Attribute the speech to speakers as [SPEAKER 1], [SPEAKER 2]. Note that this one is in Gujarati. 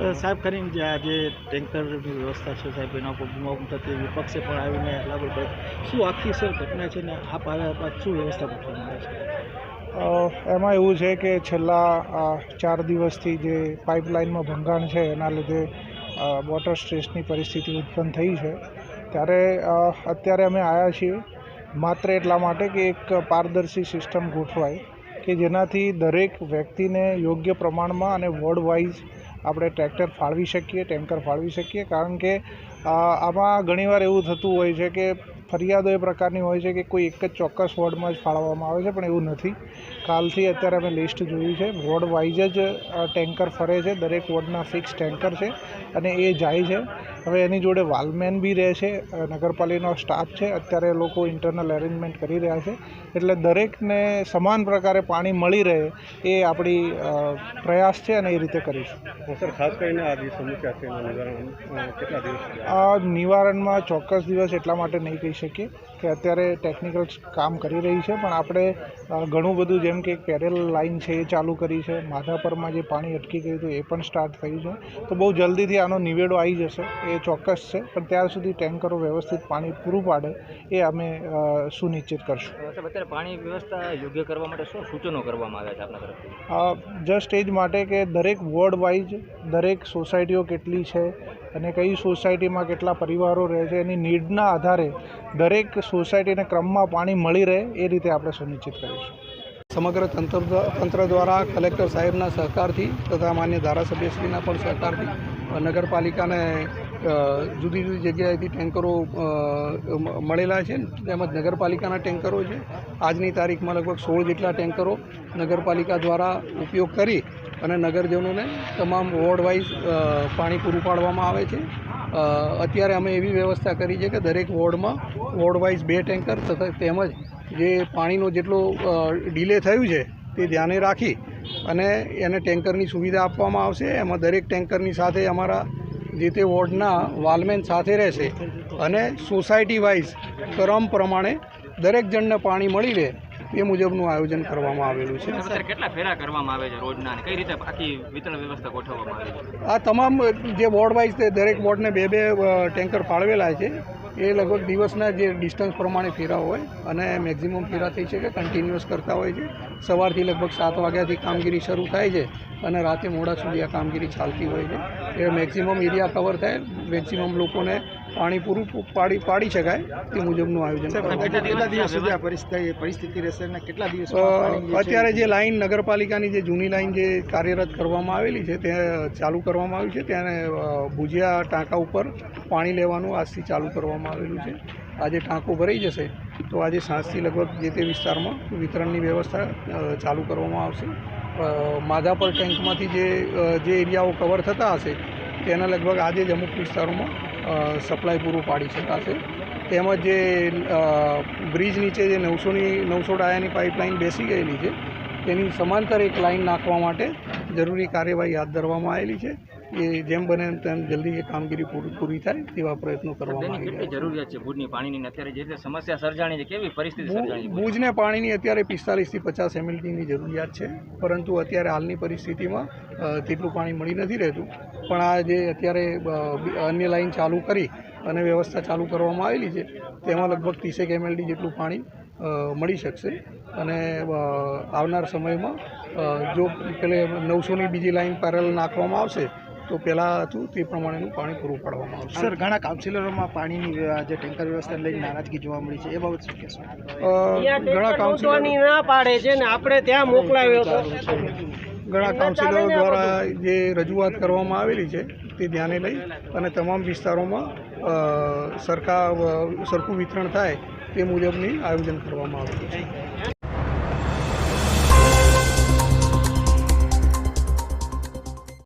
[SPEAKER 1] અ, સાહેબ કરીને જે આ જે ટેન્કરની વ્યવસ્થા છે સાહેબ એના ઉપર બુમાબુમ થતી વિપક્ષે પણ આવીને લાગુ પડે. શું આખી સર ઘટના છે ને આ પાયા શું વ્યવસ્થા ગોઠવવામાં આવે છે?
[SPEAKER 2] એમાં એવું છે કે છેલ્લા ચાર દિવસથી જે પાઇપલાઇનમાં ભંગાણ છે એના લીધે વોટર સ્ટ્રેસની પરિસ્થિતિ ઉત્પન્ન થઈ છે. ત્યારે અત્યારે અમે આવ્યા છીએ માત્ર એટલા માટે કે એક પારદર્શી સિસ્ટમ ગોઠવાય. કે જેનાથી દરેક વ્યક્તિને યોગ્ય પ્રમાણમાં અને વોર્ડ વાઇઝ આપણે ટ્રેક્ટર ફાળવી શકીએ ટેન્કર ફાળવી શકીએ. કારણ કે આમાં ઘણીવાર એવું થતું હોય છે કે ફરિયાદો એ પ્રકારની હોય છે કે કોઈ એક જ ચોક્કસ વોર્ડમાં જ ફાળવવામાં આવે છે, પણ એવું નથી. કાલથી અત્યારે અમે લિસ્ટ જોયું છે. વોર્ડ વાઇઝ જ ટેન્કર ફરે છે. દરેક વોર્ડના ફિક્સ ટેન્કર છે અને એ જાય છે. હવે એની જોડે વાલમેન બી રહે છે નગરપાલિકાનો સ્ટાફ છે. અત્યારે લોકો ઇન્ટરનલ એરેન્જમેન્ટ કરી રહ્યા છે. એટલે દરેકને સમાન પ્રકારે પાણી મળી રહે એ આપણી પ્રયાસ છે અને એ રીતે કરીશું.
[SPEAKER 3] સર ખાસ કરીને આ જે સમસ્યા છે એના નિવારણ અ, કેટલા દિવસ
[SPEAKER 2] આ નિવારણમાં ચોક્કસ દિવસ એટલા માટે નહીં કહી શકીએ કે અત્યારે ટેકનિકલ કામ કરી રહી છે. પણ આપણે ઘણું બધું જેમ કે પેરેલ લાઇન છે એ ચાલુ કરી છે. માધાપરમાં જે પાણી અટકી ગયું હતું એ પણ સ્ટાર્ટ થયું છે. તો બહુ જલ્દીથી આનો નિવેડો આવી જશે. એ ચોક્કસ છે પણ ત્યાર સુધી ટેન્કરો વ્યવસ્થિત પાણી પૂરું પાડે એ અમે સુનિશ્ચિત કરશું.
[SPEAKER 4] અત્યારે પાણી વ્યવસ્થા યોગ્ય કરવા માટે શું સૂચનો કરવામાં આવ્યા છે આપણા તરફથી?
[SPEAKER 2] જસ્ટ એ જ માટે કે દરેક વોર્ડ વાઇઝ દરેક સોસાયટીઓ કેટલી છે અને કઈ સોસાયટીમાં કેટલા પરિવારો રહે છે એની નીડના આધારે દરેક સોસાયટીને ક્રમમાં પાણી મળી રહે એ રીતે આપણે સુનિશ્ચિત કરીશું.
[SPEAKER 5] સમગ્ર તંત્ર તંત્ર દ્વારા કલેક્ટર સાહેબના સહકારથી તથા માન્ય ધારાસભ્યશ્રીના પણ સહકારથી નગરપાલિકાને જુદી જુદી જગ્યાએથી ટેન્કરો મળેલા છે તેમજ નગરપાલિકાના ટેન્કરો છે. આજની તારીખમાં લગભગ સોળ જેટલા ટેન્કરો નગરપાલિકા દ્વારા ઉપયોગ કરી અને નગરજનોને તમામ વોર્ડ વાઇઝ પાણી પૂરું પાડવામાં આવે છે. અત્યારે અમે એવી વ્યવસ્થા કરી છે કે દરેક વોર્ડમાં વોર્ડ વાઇઝ બે ટેન્કર તથા તેમજ જે પાણીનો જેટલો ડિલે થયું છે તે ધ્યાને રાખી અને એને ટેન્કરની સુવિધા આપવામાં આવશે. એમાં દરેક ટેન્કરની સાથે અમારા જે તે વોર્ડના વાલમેન સાથે રહેશે અને સોસાયટી વાઇઝ ક્રમ પ્રમાણે દરેક જણને પાણી મળી રહે એ મુજબનું આયોજન કરવામાં આવેલું છે.
[SPEAKER 4] કેટલા ફેરા કરવામાં આવે છે રોજના કઈ રીતે આખી વિતરણ વ્યવસ્થા ગોઠવવામાં આવે છે?
[SPEAKER 5] આ તમામ જે વોર્ડ વાઇઝ તે દરેક વોર્ડને બે બે ટેન્કર ફાળવેલા છે. એ લગભગ દિવસના જે ડિસ્ટન્સ પ્રમાણે ફેરા હોય અને મેક્ઝિમમ ફેરા થઈ શકે કન્ટિન્યુઅસ કરતા હોય છે. સવારથી લગભગ સાત વાગ્યાથી કામગીરી શરૂ થાય છે અને રાતે મોડા સુધી આ કામગીરી ચાલતી હોય છે. એ મેક્ઝિમમ એરિયા કવર થાય મેક્ઝિમમ લોકોને પાણી પૂરું પાડી પાડી શકાય તે મુજબનું આયોજન આવ્યું.
[SPEAKER 1] કેટલા દિવસ સુધી આ પરિસ્થિતિ પરિસ્થિતિ રહેશે અને કેટલા દિવસ
[SPEAKER 5] અત્યારે જે લાઈન નગરપાલિકાની જે જૂની લાઈન જે કાર્યરત કરવામાં આવેલી છે તે ચાલુ કરવામાં આવી છે. ત્યાં ભુજિયા ટાંકા ઉપર પાણી લેવાનું આજથી ચાલુ કરવામાં આવેલું છે. આજે ટાંકો ભરાઈ જશે તો આજે સાંજથી લગભગ જે તે વિસ્તારમાં વિતરણની વ્યવસ્થા ચાલુ કરવામાં આવશે. માધાપર ટેન્કમાંથી જે જે એરિયાઓ કવર થતા હશે તેના લગભગ આજે જ અમુક વિસ્તારોમાં સપ્લાય પૂરું પાડી શકાશે. તેમજ જે બ્રિજ નીચે જે નવસોની, નવસો ડાયાની પાઇપલાઇન બેસી ગયેલી છે, તેની સમાંતર એક લાઇન નાખવા માટે જરૂરી કાર્યવાહી હાથ ધરવામાં આવેલી છે. એ જેમ બને તેમ જલ્દી એ કામગીરી પૂરી પૂરી થાય તેવા પ્રયત્નો કરવામાં આવી રહ્યા છે.
[SPEAKER 4] જરૂરિયાત છે ભુજની પાણીની? અત્યારે જે રીતે સમસ્યા સર્જાણી છે કેવી પરિસ્થિતિ સર્જાણી
[SPEAKER 5] ભુજને પાણીની અત્યારે પિસ્તાલીસથી પચાસ એમએલટીની જરૂરિયાત છે. પરંતુ અત્યારે હાલની પરિસ્થિતિમાં તેટલું પાણી મળી નથી રહેતું. પણ આ જે અત્યારે અન્ય લાઈન ચાલુ કરી અને વ્યવસ્થા ચાલુ કરવામાં આવેલી છે તેમાં લગભગ ત્રીસેક એમએલડી જેટલું પાણી મળી શકશે. અને આવનાર સમયમાં જો પેલે નવસોની બીજી લાઈન પેરેલ નાખવામાં આવશે તો પહેલાં હતું તે પ્રમાણેનું પાણી પૂરું પાડવામાં આવશે.
[SPEAKER 1] સર ઘણા કાઉન્સિલરોમાં પાણીની જે ટેન્કર વ્યવસ્થાને લઈને નારાજગી જોવા મળી છે એ બાબત શું કહેશો?
[SPEAKER 5] ઘણા કાઉન્સિલરો
[SPEAKER 6] ના પાડે છે ને આપણે ત્યાં મોકલાવ્યો હતો
[SPEAKER 5] ઘણા કાઉન્સિલરો દ્વારા જે રજૂઆત કરવામાં આવેલી છે તે ધ્યાને લઈ અને તમામ વિસ્તારોમાં સરખા સરખું વિતરણ થાય તે મુજબની આયોજન કરવામાં આવ્યું છે.